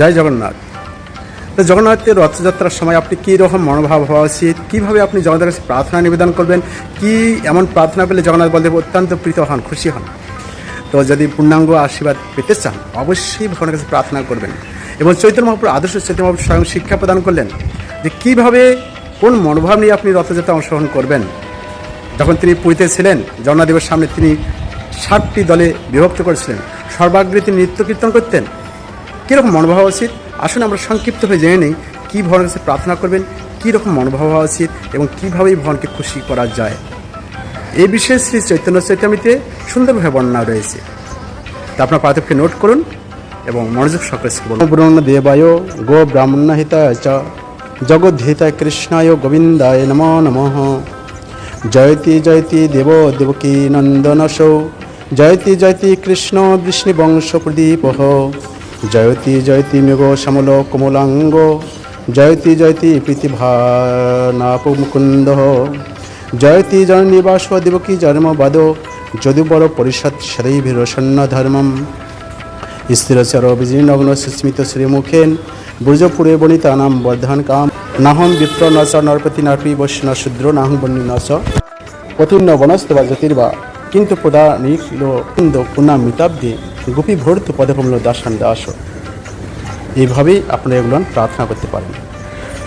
জয় জগন্নাথ। তো জগন্নাথের রথযাত্রার সময় আপনি কী রকম মনোভাব হওয়া উচিত? কীভাবে আপনি জগন্নাথের কাছে প্রার্থনা নিবেদন করবেন? কি এমন প্রার্থনা পেলে জগন্নাথ বলদেব অত্যন্ত প্রীত হন, খুশি হন? তো যদি পূর্ণাঙ্গ আশীর্বাদ পেতে চান, অবশ্যই ভগবানের কাছে প্রার্থনা করবেন। এবং চৈতন্য মহাপুর, আদর্শ চৈতন্য মহাপুর স্বয়ং শিক্ষা প্রদান করলেন যে কীভাবে, কোন মনোভাব নিয়ে আপনি রথযাত্রা অংশগ্রহণ করবেন। যখন তিনি পুরীতে ছিলেন জগন্নাথদেবের সামনে তিনি ষাটটি দলে বিভক্ত করেছিলেন। সর্বাগ্রে তিনি নৃত্য কীর্তন করতেন। কীরকম মনোভাব উচিত? আসুন আমরা সংক্ষিপ্তভাবে জেনে নিই কী ভগবানের কাছে প্রার্থনা করবেন কী রকম মনোভাব হওয়া উচিত এবং কীভাবেই ভগবানকে খুশি করা যায়। এই বিষয়ে শ্রী চৈতন্য চৈতামিতে সুন্দরভাবে বর্ণনা রয়েছে। তা আপনার পার্থক্যে নোট করুন এবং মনোযোগ সকলে ব্রহ্ম দেবায় গো ব্রাহ্মণ হিতায় চ, জগদ্ধিতায় কৃষ্ণায় গোবিন্দায় নমো নমঃ। জয়তি জয়তি দেব দেবকী নন্দনসৌ, জয়তি জয়তি কৃষ্ণ বৃষ্ণিবংশ প্রদীপ। জয়তি জয়তি মেঘ শ্যামল কমলাঙ্গ। জয়তি জয়তি প্রীতিভানাপ মুকুন্দ জয়তি জননিবাস দেবকী জন্মবাদ যদুবর পরিষদ শরৈভিরসন্ন ধর্মম। স্থিরচর বিজীর্ণগ্ন সুস্মিত শ্রীমুখেন। ব্রজপুরে বনিতা নাম বর্ধন কাম। নাহম বিপ্র নচ নরপতি নার্পি বৈষ্ণ শূদ্র নাহং বন্যী নচ। পতিন্ন বনস্তবা জ্যোতির্বা। কিন্তু প্রদা নিখিল কুন্দ পুনামিতাব্দে গোপী ভর্ত পদকমল দাসান দাস এইভাবেই আপনারা এগুলো প্রার্থনা করতে পারেন।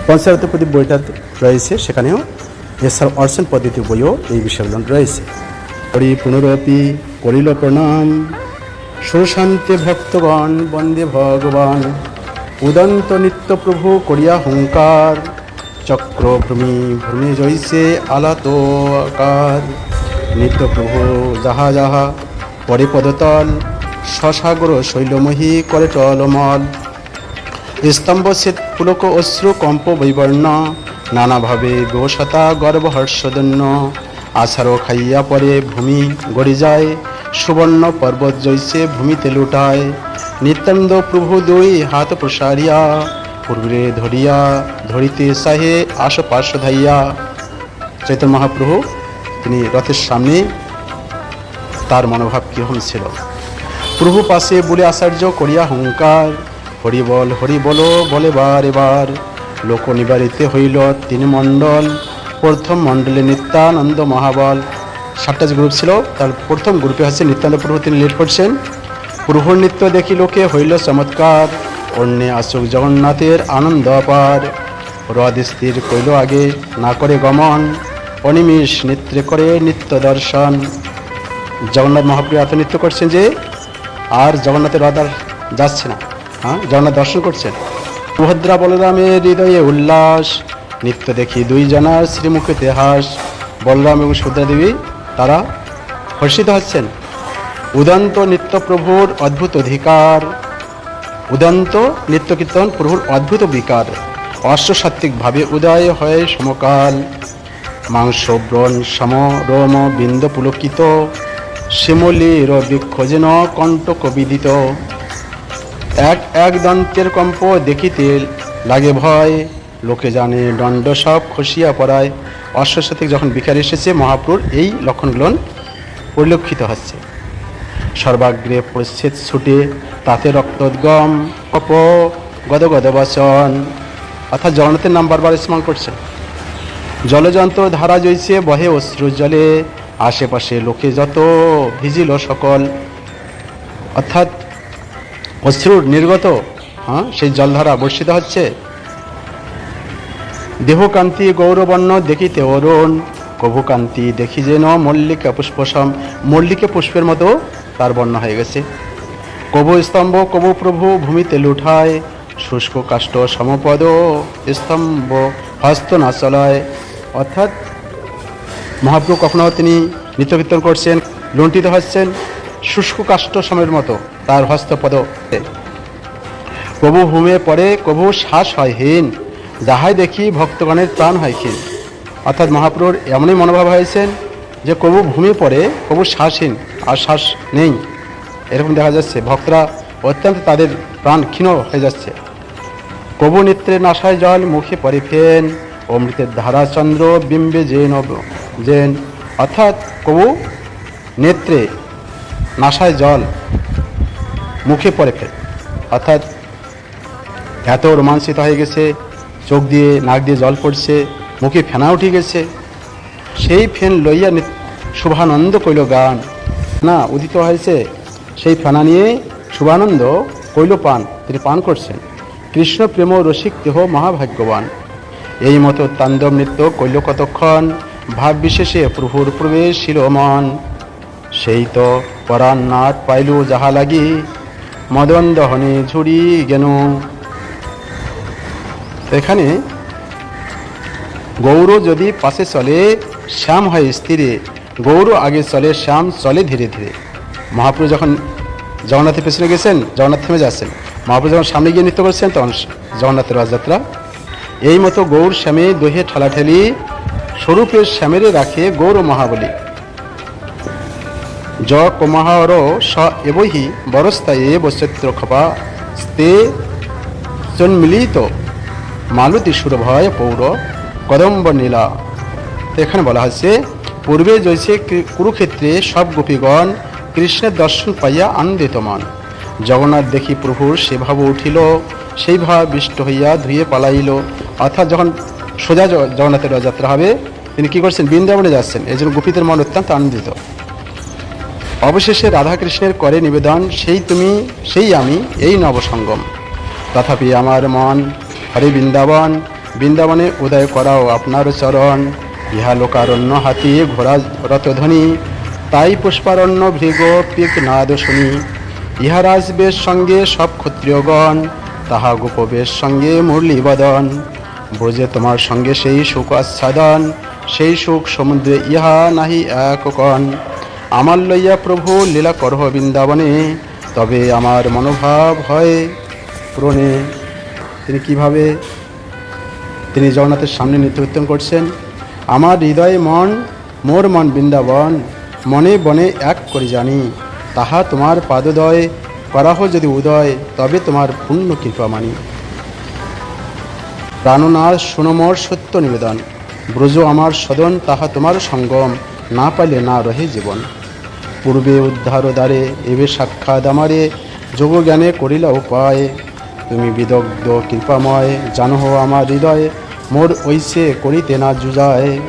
পঞ্চায়েত প্রদীপ বইটা রয়েছে, সেখানেও এছাড়া অর্চন পদ্ধতি বইও এই বিষয়গুলো রয়েছে। হরি পুনরপি করিল প্রণাম। সুশান্তে ভক্তগণ, বন্দে ভগবান। উদন্ত নিত্য প্রভু করিয়া হুঙ্কার। চক্র ভ্রমি ভ্রমে জৈসে আলাত নিত্য প্রভু যাহা যাহা, পরে পদতল। সসাগর শৈলমহী করে টলমল। স্তম্ভ শ্বেত পুলক অশ্রু কম্প বৈবর্ণ। নানাভাবে গোসতা গর্ব হর্ষদন্য। আছাড়ো খাইয়া পরে ভূমি গড়ি যায়। সুবর্ণ পর্বত জৈসে ভূমিতে লুটায়। নিত্যানন্দ প্রভু দুই হাত প্রসারিয়া। পূর্বে ধরিয়া ধরিতে সাহে আশ পার্শ্ব ধাইয়া। চৈতন্য মহাপ্রভু, তিনি রথের সামনে, তার মনোভাব কীরকম ছিল? প্রভু পাশে বলে আচার্য করিয়া হুঙ্কার। হরি বল, হরি বলো, বলে বার, এবার। লোক নিবারিতে হইল তিন মণ্ডল। প্রথম মণ্ডলে নিত্যানন্দ মহাবল। সাতটা যে গ্রুপ ছিল, তার প্রথম গ্রুপে হচ্ছে নিত্যানন্দ প্রভু, তিনি লিড করছেন। প্রভুর নৃত্য দেখি লোকে হইল চমৎকার। অন্যে আসুক জগন্নাথের আনন্দ অপার। হ্রদ স্থির কইল আগে, না করে গমন। অনিমিষ নৃত্যে করে নিত্য দর্শন। জগন্নাথ মহাপ্রিয় এত নৃত্য করছেন যে আর জগন্নাথের রথ যাচ্ছে না। হ্যাঁ জগন্নাথ দর্শন করছেন সুভদ্রা বলরামের হৃদয়ে উল্লাস, নিত্য দেখি দুই জনার শ্রীমুখে হাস বলরাম এবং সুভদ্রা দেবী, তারা হর্ষিত হচ্ছেন। উদন্ত নিত্য প্রভুর অদ্ভুত অধিকার। উদন্ত নিত্য কীর্তন প্রভুর অদ্ভুত বিকার। অশ্বসাত্ত্বিকভাবে উদয় হয় সমকাল। মাংস, ব্রণ সম রোম বিন্দ পুলকিত। শিমলির বৃক্ষ যেন বিদিত। এক এক দন্তের কম্প দেখিতে লাগে ভয়। লোকে জানে দণ্ড সব খসিয়া পড়ায়। অশ্বসাত্ত্বিক যখন বিকার এসেছে, মহাপ্রুর এই লক্ষণগুলো পরিলক্ষিত হচ্ছে। সর্বাগ্রে পরিচ্ছেদ ছুটে, তাতে রক্তোদ্গম, কপ গদ গদ বচন। অর্থাৎ জগন্নাথের নাম বারবার স্মরণ করছে। জলযন্ত্র ধারা জইছে, বহে অশ্রু জলে। আশেপাশে লোকে যত ভিজিল সকল। অর্থাৎ অশ্রুর নির্গত হ্যাঁ সেই জলধারা বর্ষিত হচ্ছে। দেহকান্তি গৌরবর্ণ দেখিতে অরুণ, কভুকান্তি দেখি যেন মল্লিকা পুষ্পসম। মল্লিকে পুষ্পের মতো তার বর্ণ হয়ে গেছে। কবু স্তম্ভ কবু প্রভু ভূমিতে লুঠায়, শুষ্ক কাষ্ট সমপদ স্তম্ভ হস্ত না চলায়। অর্থাৎ মহাপ্রভু কখনো তিনি নৃত্যকীর্তন করছেন, লুণ্ঠিত হচ্ছেন, শুষ্ক কাষ্ট সময়ের মতো তার হস্তপদ। প্রভু ভূমে পড়ে কবু শ্বাস হয়, হীন। যাহাই দেখি ভক্তগণের প্রাণ হয় ক্ষীণ। অর্থাৎ মহাপ্রভুর এমনই মনোভাব হয়েছেন যে কবু ভূমি পড়ে কবু শ্বাসহীন আর শ্বাস নেই। এরকম দেখা যাচ্ছে, ভক্তরা অত্যন্ত তাদের প্রাণ ক্ষীণ হয়ে যাচ্ছে। কবু নেত্রে নাশায় জল, মুখে পরে ফেন, অমৃতের ধারাচন্দ্র বিম্বে যে অব- জেন অর্থাৎ কবু নেত্রে নাশায় জল মুখে পড়ে ফেলে। অর্থাৎ এত রোমাঞ্চিত হয়ে গেছে, চোখ দিয়ে নাক দিয়ে জল পড়ছে, মুখে ফেনা উঠে গেছে। সেই ফেন লইয়া শুভানন্দ কইল, গান। না উদিত হয়েছে। সেই ফেনা নিয়ে শুভানন্দ কইল, পান। তিনি পান করছেন। কৃষ্ণ প্রেম রসিক দেহ মহাভাগ্যবান। এই মতো তাণ্ডব নৃত্য কইল কতক্ষণ? ভাব বিশেষে প্রভুর প্রবেশ ছিল মন সেই তো পরাণ নাট পাইল যাহা লাগি, মদন দহনে ঝুড়ি গেন। এখানে গৌর যদি পাশে চলে, শ্যাম হয় স্থিরে। গৌর আগে চলে, শ্যাম চলে ধীরে ধীরে। মহাপ্রভু যখন জগন্নাথের পেছনে গেছেন, জগন্নাথ থেমে যাচ্ছেন। মহাপ্রভু যখন সামনে গিয়ে নৃত্য করছেন, তখন জগন্নাথের রথযাত্রা। এই মতো গৌর শ্যামে দোহে ঠেলাঠেলি স্বরূপের শ্যামেরে রাখে গৌর মহাবলী। য কমাহর স এবহি বরস্তায়ে বৈচিত্র খপা স্তে চন্মিলিত মালতী সুরভয় পৌর কদম্ব নীলা। এখানে বলা হয়েছে, পূর্বে জৈসে কুরুক্ষেত্রে সব গোপীগণ কৃষ্ণের দর্শন পাইয়া আনন্দিত মান। জগন্নাথ দেখি প্রভুর সে ভাব উঠিল, সেই ভাব বিষ্ট হইয়া ধুয়ে পালাইল। অর্থাৎ যখন সোজা জগন্নাথের রথযাত্রা হবে। তিনি কি করছেন? বৃন্দাবনে যাচ্ছেন। এই জন্য গোপীদের মন অত্যন্ত আনন্দিত। অবশেষে রাধাকৃষ্ণের করে নিবেদন, সেই তুমি, সেই আমি, এই নবসঙ্গম। তথাপি আমার মন হরে বৃন্দাবন, বৃন্দাবনে উদয় করাও আপনার চরণ। ইহা লোকারণ্য হাতি ঘোড়া রথধ্বনি, তাই পুষ্পারণ্য ভৃগ পিক নাদ শুনি। ইহারাজ বেশ সঙ্গে সব ক্ষত্রিয়গণ, তাহা গোপবেশ সঙ্গে মুরলী ব্রজে তোমার সঙ্গে সেই সুখ আচ্ছাদন, সেই সুখ সমুদ্রে ইহা নাহি এক কণ। আমার লইয়া প্রভু লীলা করহ বৃন্দাবনে, তবে আমার মনোভাব হয় পূরণে। তিনি কীভাবে? তিনি জগন্নাথের সামনে নৃত্য করছেন। আমার হৃদয় মন, মোর মন বৃন্দাবন, মনে বনে এক করে জানি। তাহা তোমার পাদদয়, করাহ যদি উদয়, তবে তোমার পূর্ণ কৃপা মানি। প্রাণনাথ সুনমর সত্য নিবেদন। ব্রজ আমার সদন, তাহা তোমার সঙ্গম। না পাইলে না রহে জীবন। পূর্বে উদ্ধার দ্বারে, এবে সাক্ষাৎ আমারে। যোগ জ্ঞানে করিলা উপায়। তুমি বিদগ্ধ কৃপাময় জানো আমার হৃদয়। মোর ঐসে করিতে না জুজায়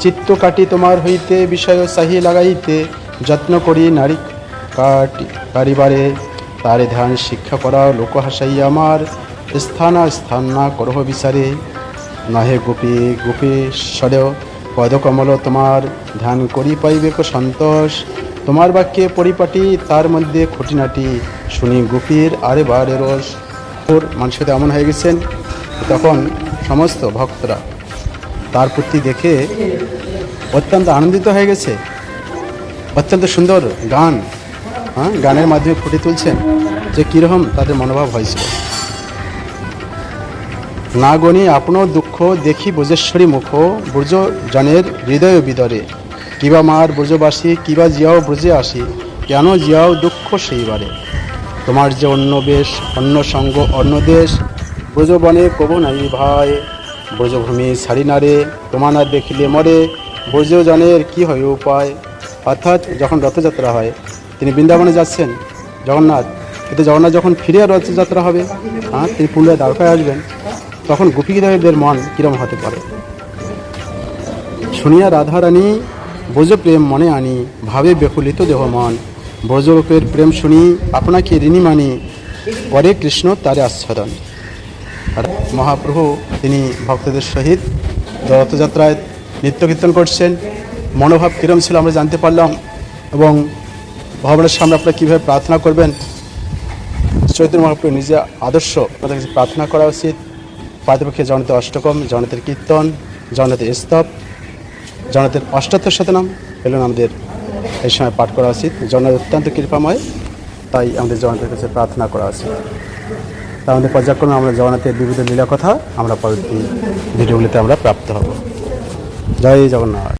চিত্ত কাটি তোমার হইতে, বিষয় সাহি লাগাইতে। যত্ন করি নারী কাটি কারিবারে। তারে ধ্যান শিক্ষা করা লোক হাসাই আমার। স্থান স্থান না করহ বিচারে। নহে গোপী গোপীশ্বর পদকমল তোমার ধ্যান করি পাইবে কো সন্তোষ। তোমার বাক্যে পরিপাটি, তার মধ্যে খুঁটিনাটি, শুনি গোপীর আরে বারে রস ওর মানুষের এমন হয়ে গেছেন, তখন সমস্ত ভক্তরা তার প্রতি দেখে অত্যন্ত আনন্দিত হয়ে গেছে। অত্যন্ত সুন্দর গান হ্যাঁ গানের মাধ্যমে ফুটে তুলছেন যে কীরকম তাদের মনোভাব হয়েছিল না গণি আপন দুঃখ দেখি ব্রজেশ্বরী মুখ, ব্রজ জনের হৃদয় বিদরে। কিবা মার ব্রজবাসী, কিবা জিয়াও ব্রজে আসি, কেন জিয়াও দুঃখ সেইবারে তোমার যে অন্য বেশ, অন্য সঙ্গ, অন্য দেশ, ব্রজবনে কব নাই ভাই, ব্রজভূমি ছাড়ি নারে তোমা না দেখিলে মরে ব্রজজনের কি হয় উপায়? অর্থাৎ যখন রথযাত্রা হয়, তিনি বৃন্দাবনে যাচ্ছেন, জগন্নাথ, কিন্তু জগন্নাথ যখন ফিরে রথযাত্রা হবে হ্যাঁ তিনি পুনরায় দ্বারকায় আসবেন। তখন গোপীদের মন কিরম হতে পারে? শুনিয়া রাধারানী ব্রজ প্রেম মনে আনি, ভাবে বেকুলিত দেহ মন। ব্রজরূপের প্রেম শুনি আপনাকে ঋণী মানি করে কৃষ্ণ তারে আচ্ছাদন। মহাপ্রভু, তিনি ভক্তদের সহিত রথযাত্রায় নৃত্য কীর্তন করছেন। মনোভাব কিরম ছিল আমরা জানতে পারলাম এবং ভগবানের সামনে আপনারা কীভাবে প্রার্থনা করবেন? চৈতন্য মহাপ্রভু নিজে আদর্শ আমাদের কাছে প্রার্থনা করা উচিত। পাতিপক্ষে জনতের অষ্টকম, জনতের কীর্তন, জনতের স্তব, জনতের অষ্টাত্তর শতনাম এগুলো আমাদের এই সময় পাঠ করা উচিত। জনের অত্যন্ত কৃপাময়, তাই আমাদের জগন্নাথের কাছে প্রার্থনা করা উচিত। তা আমাদের পর্যায়ক্রমে আমরা জগন্নাথের বিবিধ লীলা কথা আমরা পরবর্তী ভিডিওগুলিতে আমরা প্রাপ্ত হব। জয় জগন্নাথ।